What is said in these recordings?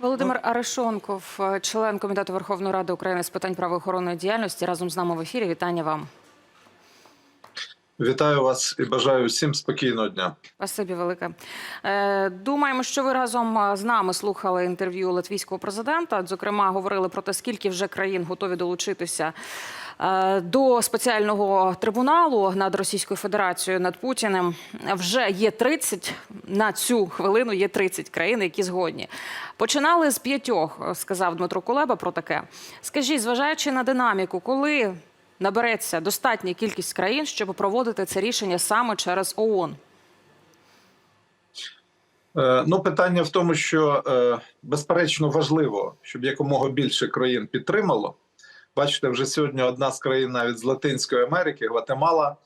Володимир Арешонков, е, член комітету Верховної Ради України з питань правоохоронної діяльності, разом з нами в ефірі. Вітання вам. Вітаю вас і бажаю всім спокійного дня. Спасибі велике. Е, Думаємо, що ви разом е, з нами слухали інтерв'ю латвійського президента. Зокрема, говорили про те, скільки вже країн готові долучитися е, до спеціального трибуналу над Російською Федерацією над Путіним. Вже є 30, на цю хвилину є 30 країн, які згодні. Починали з п'ятьох, сказав Дмитро Кулеба про таке. Скажіть, зважаючи на динаміку, коли набереться достатня кількість країн, щоб проводити це рішення саме через ООН? Е, Ну, питання в тому, що е, безперечно важливо, щоб якомога більше країн підтримало. Бачите, вже сьогодні одна з країн навіть з Латинської Америки, Гватемала.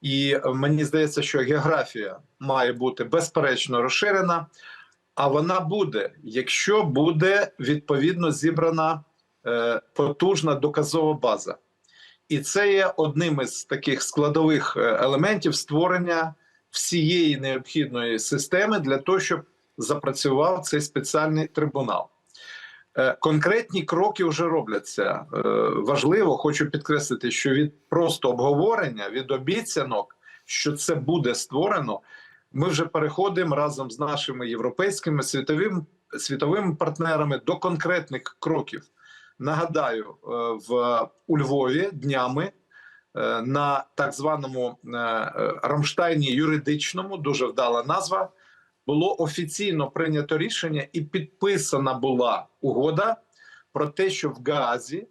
І мені здається, що географія має бути безперечно розширена, а вона буде, якщо буде відповідно зібрана е, потужна доказова база. І це є одним із таких складових е, елементів створення всієї необхідної системи для того, щоб запрацював цей спеціальний трибунал. Е, Конкретні кроки вже робляться. Е, Важливо, хочу підкреслити, що від просто обговорення, від обіцянок, що це буде створено, ми вже переходимо разом з нашими європейськими світовим, світовими партнерами до конкретних кроків. Нагадаю, е, в у Львові днями е, на так званому е, Рамштайні юридичному, дуже вдала назва, було офіційно прийнято рішення і підписана була угода про те, що в Гаазі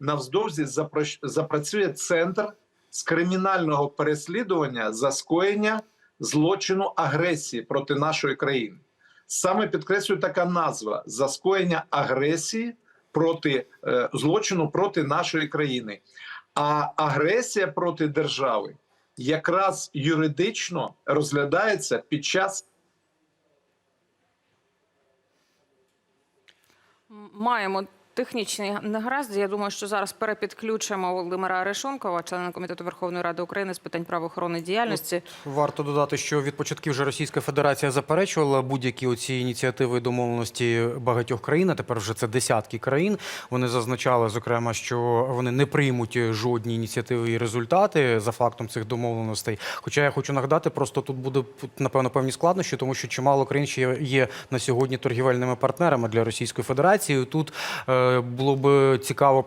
навздовзі запра- запрацює центр з кримінального переслідування за скоєння злочину агресії проти нашої країни. Саме підкреслюю така назва за скоєння агресії проти е, злочину проти нашої країни. А агресія проти держави якраз юридично розглядається під час Маємо технічний негаразд. Я думаю, що зараз перепідключимо Володимира Арешонкова, члена комітету Верховної Ради України з питань правоохоронної діяльності. Варто додати, що від початків вже Російська Федерація заперечувала будь-які оці ініціативи домовленості багатьох країн. а Тепер вже це десятки країн. Вони зазначали, зокрема, що вони не приймуть жодні ініціативи і результати за фактом цих домовленостей. Хоча я хочу нагадати, просто тут буде напевно певні складнощі, тому що чимало країн ще є на сьогодні торгівельними партнерами для Російської Федерації. Тут е, було б цікаво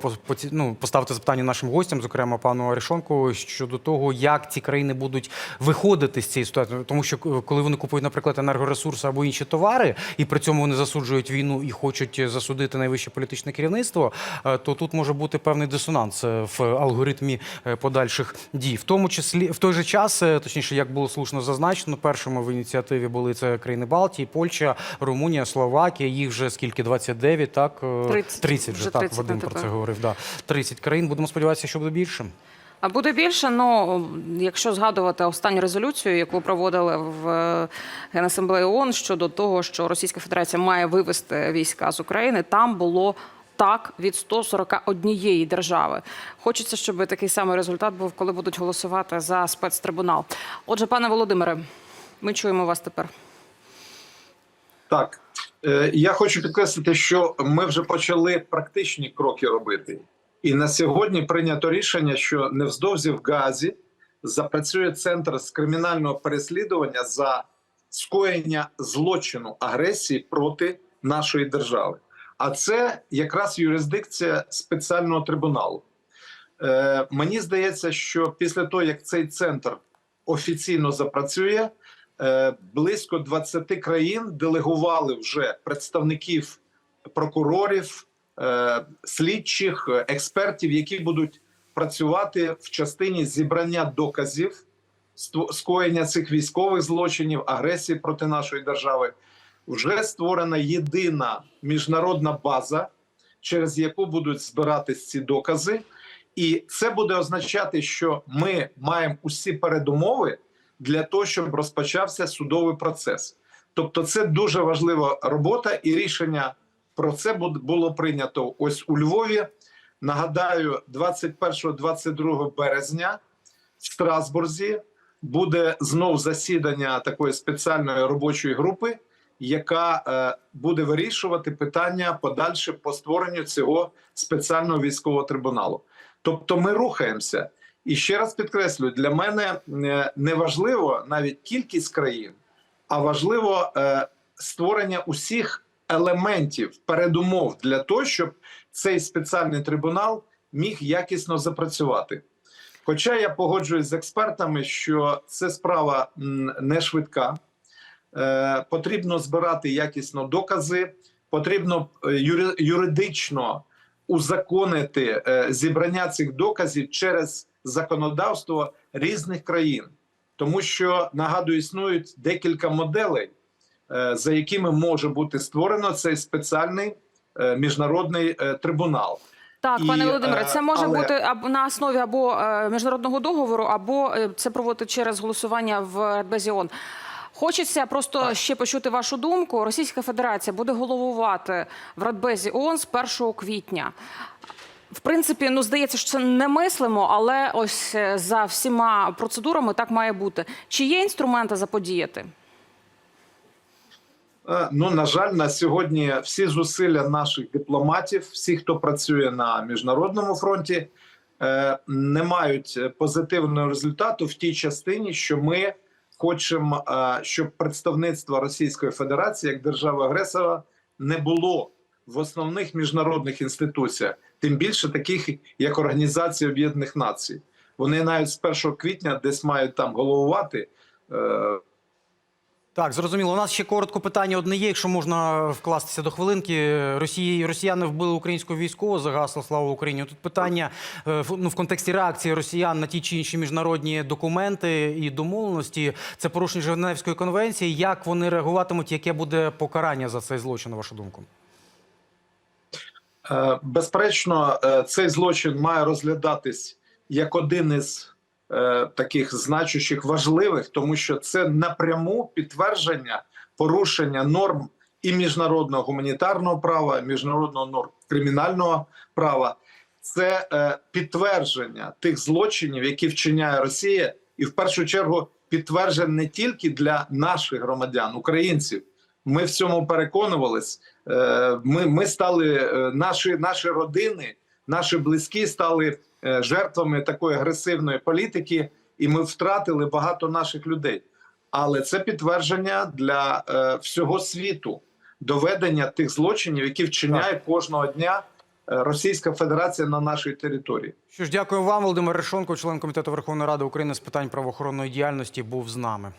ну, поставити запитання нашим гостям, зокрема пану Аришонку, щодо того, як ці країни будуть виходити з цієї ситуації. Тому що е, коли вони купують, наприклад, енергоресурси або інші товари, і при цьому вони засуджують війну і хочуть засудити найвище політичне керівництво, е, то тут може бути певний дисонанс е, в алгоритмі подальших дій. В тому числі в той же час, точніше, як було слушно зазначено, першими в ініціативі були це країни Балтії, Польща, Румунія, Словакія. Їх вже скільки 29, так Е, 30. 30 вже Вже так Вадим про це говорив. Да. 30 країн. Будемо сподіватися, що буде більше. А буде більше, ну якщо згадувати останню резолюцію, яку проводили в е, Генасамблеї ООН щодо того, що Російська Федерація має вивести війська з України, там було так від 141 держави. Хочеться, щоб такий самий результат був, коли будуть голосувати за спецтрибунал. Отже, пане Володимире, ми чуємо вас тепер. Так, я хочу підкреслити, що ми вже почали практичні кроки робити. І на сьогодні прийнято рішення, що невздовзі в Газі запрацює центр з кримінального переслідування за скоєння злочину агресії проти нашої держави. А це якраз юрисдикція спеціального трибуналу. Е, мені здається, що після того, як цей центр офіційно запрацює, е, близько 20 країн делегували вже представників прокурорів, е, слідчих, е, експертів, які будуть працювати в частині зібрання доказів скоєння цих військових злочинів, агресії проти нашої держави. Вже створена єдина міжнародна база, через яку будуть збиратись ці докази. І це буде означати, що ми маємо усі передумови для того, щоб розпочався судовий процес. Тобто, це дуже важлива робота, і рішення про це було прийнято ось у Львові. Нагадаю, 21-22 березня в Страсбурзі буде знов засідання такої спеціальної робочої групи, яка е, буде вирішувати питання подальше по створенню цього спеціального військового трибуналу. Тобто, ми рухаємося. І ще раз підкреслюю, для мене е, не важливо навіть кількість країн, а важливо е, створення усіх елементів передумов для того, щоб цей спеціальний трибунал міг якісно запрацювати. Хоча я погоджуюсь з експертами, що це справа не швидка, е, потрібно збирати якісно докази, потрібно юридично узаконити зібрання цих доказів через законодавство різних країн, тому що нагадую, існують декілька моделей, е, за якими може бути створено цей спеціальний е, міжнародний е, трибунал. Так, І, пане Володимире, це може але- бути на основі або міжнародного договору, або це проводити через голосування в Радбезі ООН. Хочеться просто Так. ще почути вашу думку. Російська Федерація буде головувати в Радбезі ООН з 1 квітня. В принципі, ну здається, що це не мислимо, але ось е, за всіма процедурами так має бути. Чи є інструменти заподіяти? Е, Ну, на жаль, на сьогодні всі зусилля наших дипломатів, всі, хто працює на міжнародному фронті, е, не мають позитивного результату в тій частині, що ми хочемо, щоб представництво Російської Федерації як держави-агресора не було в основних міжнародних інституціях, тим більше таких, як Організація Об'єднаних Націй. Вони навіть з 1 квітня десь мають там головувати. е, Так, зрозуміло. У нас ще коротко питання одне є, якщо можна вкластися до хвилинки. Росії росіяни вбили українського військового, загасло слава Україні. Тут питання е, ну, в контексті реакції росіян на ті чи інші міжнародні документи і домовленості. Це порушення Женевської конвенції. Як вони реагуватимуть? Яке буде покарання за цей злочин? На вашу думку? Е, Безперечно, е, цей злочин має розглядатись як один із е, таких значущих важливих, тому що це напряму підтвердження порушення норм і міжнародного гуманітарного права, і міжнародного норм кримінального права. Це підтвердження тих злочинів, які вчиняє Росія, і в першу чергу підтвердження не тільки для наших громадян, українців. Ми в цьому переконувались. Е, Ми, ми стали е, наші, наші родини, наші близькі стали е, жертвами такої агресивної політики, і ми втратили багато наших людей. Але це підтвердження для всього світу доведення тих злочинів, які вчиняє кожного дня Російська Федерація на нашій території. Що ж, дякую вам, Володимир Решонко, член комітету Верховної Ради України з питань правоохоронної діяльності, був з нами.